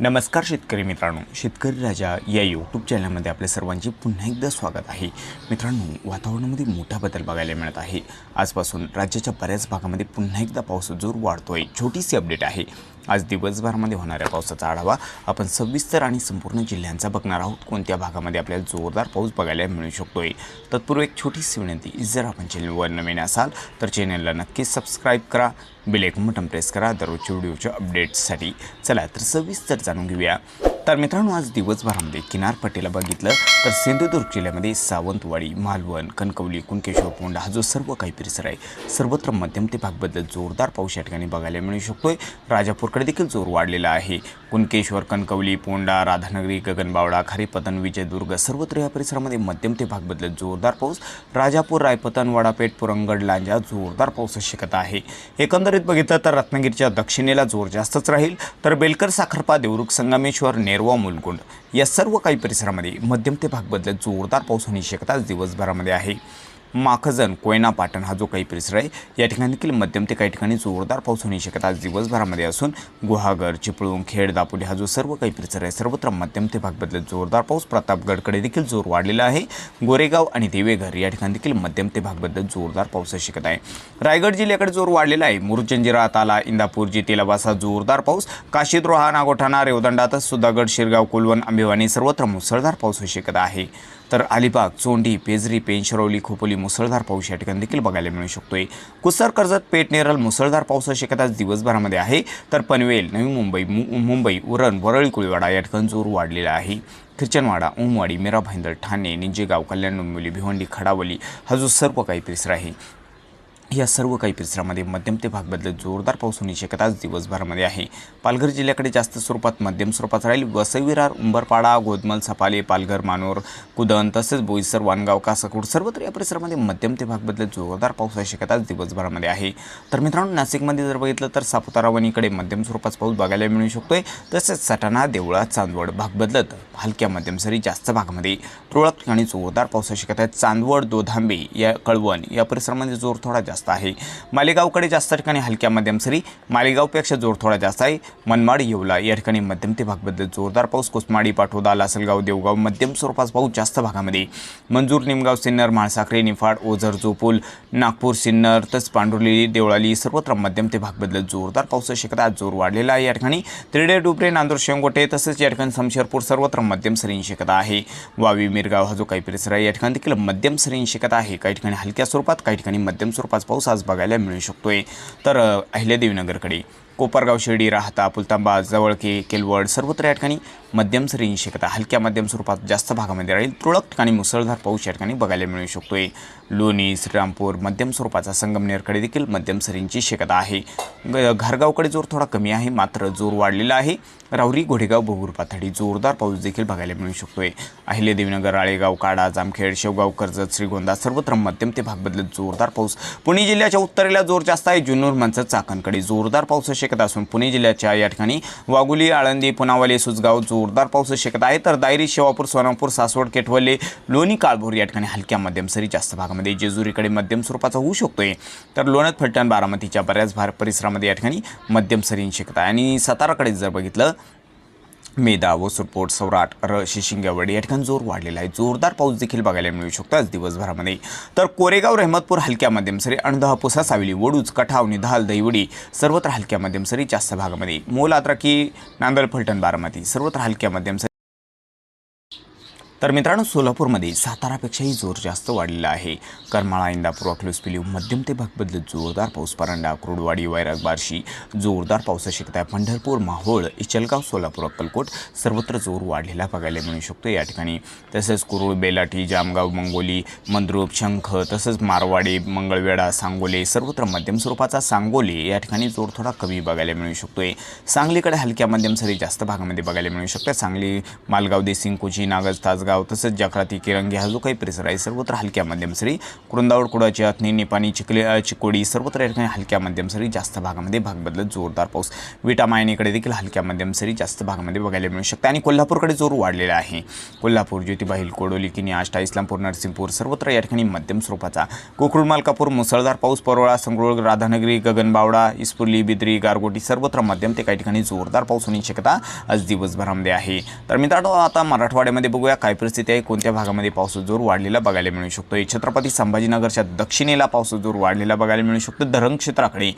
नमस्कार शेतकरी मित्रांनो. शेतकरी राजा या यूट्यूब चॅनलमध्ये आपल्या सर्वांचे पुन्हा एकदा स्वागत आहे. मित्रांनो वातावरणामध्ये मोठा बदल बघायला मिळत आहे. आजपासून राज्याच्या बऱ्याच भागामध्ये पुन्हा एकदा पाऊस जोर वाढतोय. छोटीशी अपडेट आहे. आज दिवसभरामध्ये होणाऱ्या पावसाचा आढावा आपण सविस्तर आणि संपूर्ण जिल्ह्यांचा बघणार आहोत. कोणत्या भागामध्ये आपल्याला जोरदार पाऊस बघायला मिळू शकतोय? तत्पूर्वी एक छोटीशी विनंती जर आपण चॅनलवर नवीन असाल तर चॅनलला नक्कीच सबस्क्राईब करा बिलेक बटन प्रेस करा दररोजच्या व्हिडिओच्या अपडेट्ससाठी. चला तर सविस्तर जाणून घेऊया. तर मित्रांनो आज दिवसभरामध्ये किनारपट्टीला बघितलं तर सिंधुदुर्ग जिल्ह्यामध्ये सावंतवाडी मालवण कणकवली कुणकेश्वर पोंडा हा जो सर्व काही परिसर आहे सर्वत्र मध्यम ते भागबद्दल जोरदार पाऊस या ठिकाणी बघायला मिळू शकतोय. राजापूरकडे देखील जोर वाढलेला आहे. कुणकेश्वर कणकवली पोंडा राधानगरी गगनबावडा खारीपतन विजयदुर्ग सर्वत्र या परिसरामध्ये मध्यम ते भागबद्दल जोरदार पाऊस. राजापूर रायपतन वडापेठ पुरंगड लांजा जोरदार पाऊस शक्यता आहे. एकंदरीत बघितलं तर रत्नागिरीच्या दक्षिणेला जोर जास्तच राहील. तर बेलकर साखरपा देवरुख संगमेश्वर नेरवा मुलगुंड या सर्व काही परिसरामध्ये मध्यम ते भागबद्दल जोरदार पाऊस होण्याची शक्यता दिवसभरामध्ये आहे. माखजन कोयना पाटण हा जो काही परिसर आहे या ठिकाणी देखील मध्यम ते काही ठिकाणी जोरदार पाऊस होण्याची शक्यता आज दिवसभरामध्ये असून गुहागर चिपळूण खेड दापोली हा जो सर्व काही परिसर आहे सर्वत्र मध्यम ते भागबद्दल जोरदार पाऊस प्रतापगडकडे देखील जोर वाढलेला आहे. गोरेगाव आणि देवेघर या ठिकाणी देखील मध्यम ते भागबद्दल जोरदार पावसाची शक्यता आहे. रायगड जिल्ह्याकडे जोर वाढलेला आहे. मुरुजंजिरा ताला इंदापूर जितेलाबासा जोरदार पाऊस. काशीद्रोहा नागोठाणा रेवदंडा तसंच सुधागड शिरगाव कोलवण आंबेवाणी सर्वत्र मुसळधार पाऊस होऊ शकत आहे. तर अलिबाग चोंडी पेजरी पेंशरवली खोपोली मुसळधार पाऊस या ठिकाणी देखील बघायला मिळू शकतोय. कुसर कर्जत पेठ नेरल मुसळधार पावसाची शक्यता दिवसभरामध्ये आहे. तर पनवेल नवी मुंबई मु मुंबई उरण वरळी कुळीवाडा या ठिकाणी जोर वाढलेला आहे. ख्रिचनवाडा उमवाडी मीरा भाईंदर ठाणे निंजेगाव कल्याण डोंबिवली भिवंडी खडावली हा जो सर्व काही परिसर आहे. या सर्व काही परिसरामध्ये मध्यम ते भाग बदलत जोरदार पाऊस होण्याची शक्यता आज दिवसभरामध्ये आहे. पालघर जिल्ह्याकडे जास्त स्वरूपात मध्यम स्वरूपात राहील वसईविरार उंबरपाडा गोदमल सपाले पालघर मानोर कुदन तसेच बोईसर वानगाव कासाकोट सर्वत्र या परिसरामध्ये मध्यम ते भाग बदलत जोरदार पावसाची शक्यता आज दिवसभरामध्ये आहे. तर मित्रांनो नाशिकमध्ये जर बघितलं तर सापुतारा वणीकडे मध्यम स्वरूपात पाऊस बघायला मिळू शकतोय. तसेच सटाणा देवळा चांदवड भाग बदलत हलक्या मध्यम सरी जास्त भागामध्ये. तुरळक ठिकाणी जोरदार पावसाची शक्यता आहे. चांदवड दोधांबे या कळवण या परिसरामध्ये जोर थोडा जास्त आहे. मालेगावकडे जास्त ठिकाणी हलक्या मध्यम सरी मालेगावपेक्षा जोर थोडा जास्त आहे. मनमाड येवला या ठिकाणी मध्यम ते भागबद्दल जोरदार पाऊस कोसमाडी पाठोदा लासलगाव देवगाव मध्यम स्वरूपात पाऊस जास्त भागामध्ये. मंजूर निमगाव सिन्नर म्हाळसाखरे निफाड ओझर जोपूल नागपूर सिन्नर तसंच पांडुर्ली देवळाली सर्वत्र मध्यम ते भागबद्दल जोरदार पावसाची शक्यता आज जोर वाढलेला आहे या ठिकाणी. त्रिडे डुबरे नांदूर शेंगोटे तसंच या ठिकाणी समशेरपूर सर्वत्र मध्यम सरींची शक्यता आहे. वावी मिरगाव हा जो काही परिसर आहे या ठिकाणी देखील मध्यम सरींची शक्यता आहे. काही ठिकाणी हलक्या स्वरूपात काही ठिकाणी मध्यम स्वरूपात पाऊस आज बघायला मिळू शकतोय. तर अहिल्यादेवीनगरकडे कोपरगाव शिर्डी राहता पुलतांबा जवळके केलवड सर्वत्र या ठिकाणी मध्यम सरींची शक्यता हलक्या मध्यम स्वरूपात जास्त भागामध्ये राहील. तुरळक ठिकाणी मुसळधार पाऊस या ठिकाणी बघायला मिळू शकतोय. लोणी श्रीरामपूर मध्यम स्वरूपाचा संगमनेरकडे देखील मध्यम सरींची शक्यता आहे. ग घरगावकडे जोर थोडा कमी आहे मात्र जोर वाढलेला आहे. राहुरी घोडेगाव भोगूर पाथडी जोरदार पाऊस देखील बघायला मिळू शकतोय. अहिल्यादेवीनगर आळेगाव काडा जामखेड शेवगाव कर्जत श्रीगोंदा सर्वत्र मध्यम ते भाग बदलत जोरदार पाऊस. पुणे जिल्ह्याच्या उत्तरेला जोर जास्त आहे. जुन्नूर मंचर चाकणकडे जोरदार पाऊस शक्यता असून पुणे जिल्ह्याच्या या ठिकाणी वागुली आळंदी पुनावाले जोर जोरदार पाऊस शक्यता आहे. तर दायरी शेवापूर सोनापूर सासवड केटवले लोणी काळभोर या ठिकाणी हलक्या मध्यम सरी जास्त भागामध्ये जेजुरीकडे मध्यम स्वरूपाचा होऊ शकतोय. तर लोणत फलटण बारामतीच्या बऱ्याच भार परिसरामध्ये या ठिकाणी मध्यम सरींची शक्यता आहे. आणि साताराकडे जर बघितलं मेदा वसुरपोट सौराट र शिशिंगवड या ठिकाणी जोर वाढलेला आहे. जोरदार पाऊस देखील बघायला मिळू शकतो आज दिवसभरामध्ये. तर कोरेगाव रहमतपूर हलक्या मध्यम सरी अणदहा पुसा सावली वडूज कठाव निधाल दहिवडी सर्वत्र हलक्या मध्यम सरी जास्त भागामध्ये. मोल आद्राकी नांदल फलटण बारामती सर्वत्र हलक्या मध्यमसरी तर मित्रांनो सोलापूरमध्ये सातारापेक्षाही जोर जास्त वाढलेला आहे. करमाळा इंदापूर अकलूस पिलीव मध्यम ते भाग बदलत जोरदार पाऊस परांडा कुरुडवाडी वैराग बार्शी जोरदार पावसा शक्यता आहे पंढरपूर माहोळ इचलगाव सोलापूर अक्कलकोट सर्वत्र जोर वाढलेला बघायला मिळू शकतो या ठिकाणी. तसेच कुरुळ बेलाठी जामगाव मंगोली मंद्रूप शंख तसंच मारवाडी मंगळवेढा सांगोले सर्वत्र मध्यम स्वरूपाचा सांगोले या ठिकाणी जोर थोडा कमी बघायला मिळू शकतोय. सांगलीकडे हलक्या मध्यम सरी जास्त भागामध्ये बघायला मिळू शकतात. सांगली मालगाव देसिंग कुची नागज तासगाव तसंच जाक्राती किरंगी हा जो काही परिसर आहे. सर्वत्र हलक्या मध्यम सरी कुरुंदावड कुडाची अथनी निपाणी चिखले चिकोडी सर्वत्र या ठिकाणी हलक्या मध्यम सरी जास्त भागामध्ये भाग बदलत जोरदार पाऊस. विटा मायनीकडे देखील हलक्या मध्यम सरी जास्त भागामध्ये बघायला मिळू शकते. आणि कोल्हापूरकडे जोर वाढलेला आहे. कोल्हापूर ज्योतिबा हिल कोडोली किनी आष्टा इस्लामपूर नरसिंहपूर सर्वत्र या ठिकाणी मध्यम स्वरूपाचा कोकरुण मालकापूर मुसळधार पाऊस परोळा संगरुळ राधानगरी गगनबावडा इस्पुर्ली बिद्री गारगोटी सर्वत्र मध्यम ते काही ठिकाणी जोरदार पाऊस होण्याची शक्यता आज दिवसभरामध्ये आहे. तर मित्रांनो आता मराठवाड्यामध्ये बघूया काय परिस्थिती आहे. कोणत्या भागामध्ये पावसाचा जोर वाढलेला बघायला मिळू शकतो? छत्रपती संभाजीनगरच्या दक्षिणेला पावसाचा जोर वाढलेला बघायला मिळू शकतो. धरण क्षेत्राकडे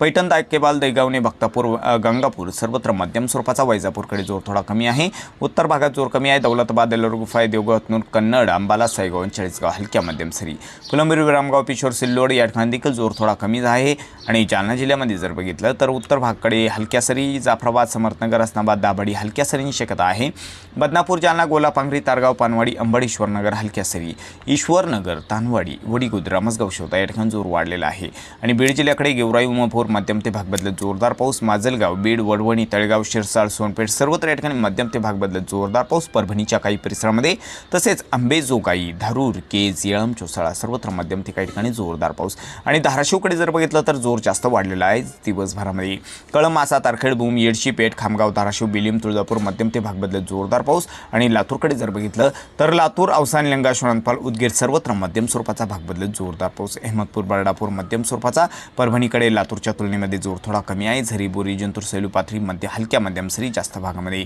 पैठण दायकेबाल दैगावणे भक्तापूर गंगापूर सर्वत्र मध्यम स्वरूपाचा वैजापूरकडे जोर थोडा कमी आहे. उत्तर भागात जोर कमी आहे. दौलताबाद गुफाय देवगाव हतनूर कन्नड अंबाला सायगाव आणि चाळीसगाव हलक्या मध्यम सरी फुलंबिरी विरामगाव पिशोर सिल्लोड या ठिकाणी देखील जोर थोडा कमी आहे. आणि जालना जिल्ह्यामध्ये जर बघितलं तर उत्तर भागकडे हलक्या सरी जाफराबाद समर्थनगर असनाबाद दाभाडी हलक्या सरींची शक्यता आहे. बदनापूर जालना गोलापांगरी तारगाव पानवाडी अंबाडेश्वरनगर हलक्या सरी ईश्वरनगर तानवाडी वडीगुद रामसगाव शोधा या ठिकाणी जोर वाढलेला आहे. आणि बीड जिल्ह्याकडे गेवराई उमापूर मध्यम ते भाग बदलत जोरदार पाऊस माजलगाव बीड वडवणी तळेगाव शिरसाळ सोनपेठ सर्वत्र या ठिकाणी मध्यम ते भाग बदलत जोरदार पाऊस परभणीच्या काही परिसरामध्ये तसेच आंबेजोगाई धारूर केज येळम चोसाळा सर्वत्र मध्यम ते काही ठिकाणी जोरदार पाऊस. आणि धाराशिवकडे जर बघितलं तर जोर जास्त वाढलेला आहे दिवसभरामध्ये. कळम मासा तारखेड भूम येडशी पेठ खामगाव धाराशिव बिलिम तुळजापूर मध्यम ते भाग बदलत जोरदार पाऊस. आणि लातूरकडे जर बघितलं तर लातूर अवसान लिंगा शोणपाल उदगीर सर्वत्र मध्यम स्वरूपाचा भाग बदलत जोरदार पाऊस अहमदपूर बर्डापूर मध्यम स्वरूपाचा. परभणीकडे लातूरच्या तुलनेमध्ये जोर थोडा कमी आहे. झरी बोरी जंतूर सैलू पाथरी मध्य हलक्या मध्यम सरी जास्त भागामध्ये.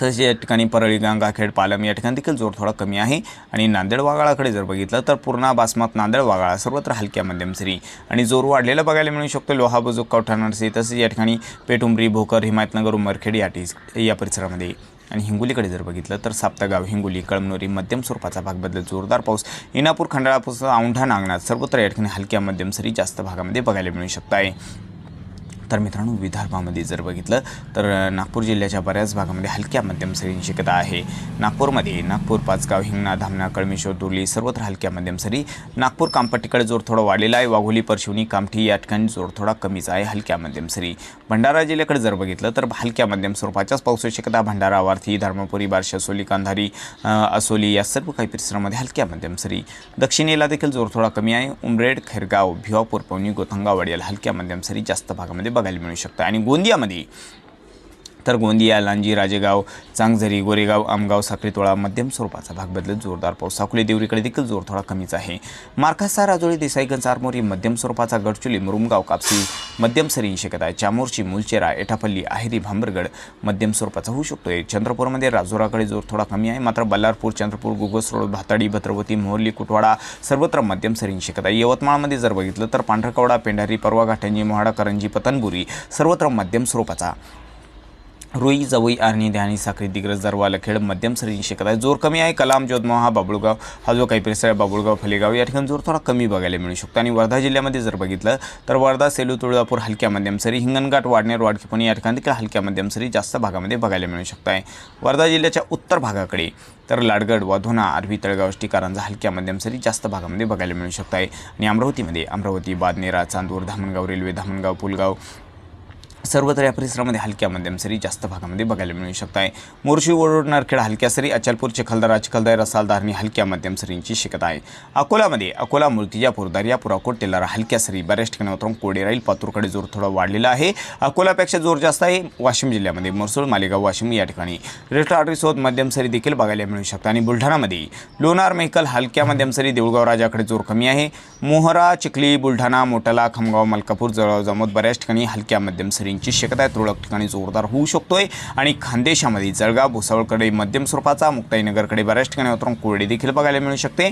तसेच या ठिकाणी परळी गंगाखेड पालम या ठिकाणी देखील जोर थोडा कमी आहे. आणि नांदेड वागाळाकडे जर बघितलं तर पूर्णा बासमत नांदेड वागाळा सर्वत्र हलक्या मध्यम सरी आणि जोर वाढलेला बघायला मिळू शकतो. लोहाबुजुक कवठा नरसी तसेच या ठिकाणी पेटुंबरी भोकर हिमायतनगर उमरखेड या टी या परिसरामध्ये. आणि हिंगोलीकडे जर बघितलं तर साप्तागाव हिंगोली कळमनोरी मध्यम स्वरूपाचा भाग बदलत जोरदार पाऊस. इनापूर खंडाळापासून औंढा नागनाथ सर्वत्र या ठिकाणी हलक्या मध्यम सरी जास्त भागामध्ये बघायला मिळू शकत आहे तर मित्रांनो विदर्भामध्ये जर बघितलं तर नागपूर जिल्ह्याच्या बऱ्याच भागामध्ये हलक्या मध्यम सरी शक्यता आहे. नागपूरमध्ये नागपूर पाचगाव हिंगणा धामणा कळमेश्वर दुर्ली सर्वत्र हलक्या मध्यम सरी. नागपूर कामपट्टीकडे जोर थोडा वाढलेला आहे. वाघोली परशिवनी कामठी या ठिकाणी जोर थोडा कमीच आहे हलक्या मध्यम सरी. भंडारा जिल्ह्याकडे जर बघितलं तर हलक्या मध्यम स्वरूपाच्याच पावसाची शक्यता भंडारा वारथी धर्मपुरी बार्शी असोली कांधारी असोली या सर्व काही परिसरामध्ये हलक्या मध्यम सरी. दक्षिणेला देखील जोर थोडा कमी आहे. उमरेड खैरगाव भिवापूर पवनी गोथंगावाडी याला हलक्या मध्यम सरी जास्त भागामध्ये बघायला मिळू शकतं. आणि गोंदियामध्ये तर गोंदिया लांजी राजेगाव चांगझरी गोरेगाव आमगाव साखरीतोळा मध्यम स्वरूपाचा भाग बदलत जोरदार पाऊस. साकुले देवरीकडे देखील जोर थोडा कमीच आहे. मार्कासा राजोळी देसाईगंज आरमोरी मध्यम स्वरूपाचा गडचुली मुरुमगाव कापसी मध्यम सरी शक्यता आहे चामोर्ची मुलचेरा एटापल्ली आहेरी भांबरगड मध्यम स्वरूपाचा होऊ शकतोय चंद्रपूरमध्ये राजोराकडे जोर थोडा कमी आहे. मात्र बल्लारपूर चंद्रपूर गुगस रोड भाताडी भद्रवती मोहर्ली कुटवाडा सर्वत्र मध्यम सरी शक्यता आहे यवतमाळमध्ये जर बघितलं तर पांढरकवडा पेंढारी परवा घाटंजी मोहाडा करंजी पतनबुरी सर्वत्र मध्यम स्वरूपाचा रुई जवई आर्णी ध्यानी साखरी दिग्रज दरवा खेळ मध्यम सरीची शक्यता आहे. जोर कमी आहे. कलाम जोधमाव हा बाबुळगाव हा जो काही परिसर आहे बाबुळगाव फलेगाव या ठिकाणी जोर थोडा कमी बघायला मिळू शकतो. आणि वर्धा जिल्ह्यामध्ये जर बघितलं तर वर्धा सेलू तुळजापूर हलक्या मध्यम सरी हिंगणघाट वाडनेर वाडकीपणी या ठिकाणी देखील हलक्या मध्यम सरी जास्त भागामध्ये बघायला मिळू शकत आहे. वर्धा जिल्ह्याच्या उत्तर भागाकडे तर लाडगड वाधोना आरवी तळगाव कारंजा हलक्या मध्यम सरी जास्त भागामध्ये बघायला मिळू शकत आहे. आणि अमरावतीमध्ये अमरावती बादनेरा चांदूर धामणगाव रेल्वे धामणगाव पुलगाव सर्वत्र या परिसरामध्ये हलक्या मध्यम सरी जास्त भागामध्ये बघायला मिळू शकत आहे मोर्शी ओरोड नरखेड हलक्या सरी अचलपूर चिखलदरा चिखलदरा रसालदारणी हलक्या मध्यम सरींची शिकत आहे. अकोलामध्ये अकोला मूर्तिजापूर दर्यापूर अकोट तेलारा हलक्या सरी बऱ्याच ठिकाणी उतरून कोडे राहील. पातूरकडे जोर थोडा वाढलेला आहे. अकोलापेक्षा जोर जास्त आहे. वाशिम जिल्ह्यामध्ये मोरसूळ मालेगाव वाशिम या ठिकाणी रेट मध्यम सरी देखील बघायला मिळू शकतात. आणि बुलढाणामध्ये लोणार मेहकल हलक्या मध्यम सरी देऊळगाव राजाकडे जोर कमी आहे. मोहरा चिखली बुलढाणा मोटाला खमगाव मलकापूर जळगाव जामोद बऱ्याच ठिकाणी हलक्या मध्यम सरींची शक्यता आहे तुरळक ठिकाणी जोरदार होऊ शकतोय. आणि खानदेशामध्ये जळगाव भुसावळकडे मध्यम स्वरूपाचा मुक्ताईनगरकडे बऱ्याच ठिकाणी उतरून कोरडे देखील बघायला मिळू शकते.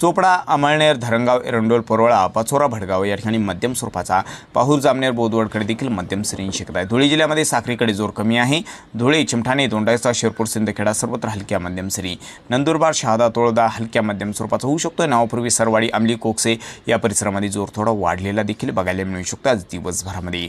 चोपडा अमळनेर धरणगाव एरंडोल परोळा पाचोरा भडगाव या ठिकाणी मध्यम स्वरूपाचा पाहूर जामनेर बोदवडकडे देखील मध्यम सरीन शक्यता आहे धुळे जिल्ह्यामध्ये साखरीकडे जोर कमी आहे. धुळे चिमठाणे दोंडायचा शिरपूर सिंदखेडा सर्वत्र हलक्या मध्यम सरी नंदुरबार शहादा तोळदा हलक्या मध्यम स्वरूपाचा होऊ शकतो नावापूर्वी सरवाडी अमली कोकसे या परिसरामध्ये जोर थोडा वाढलेला देखील बघायला मिळू शकतो. आज दिवसभरामध्ये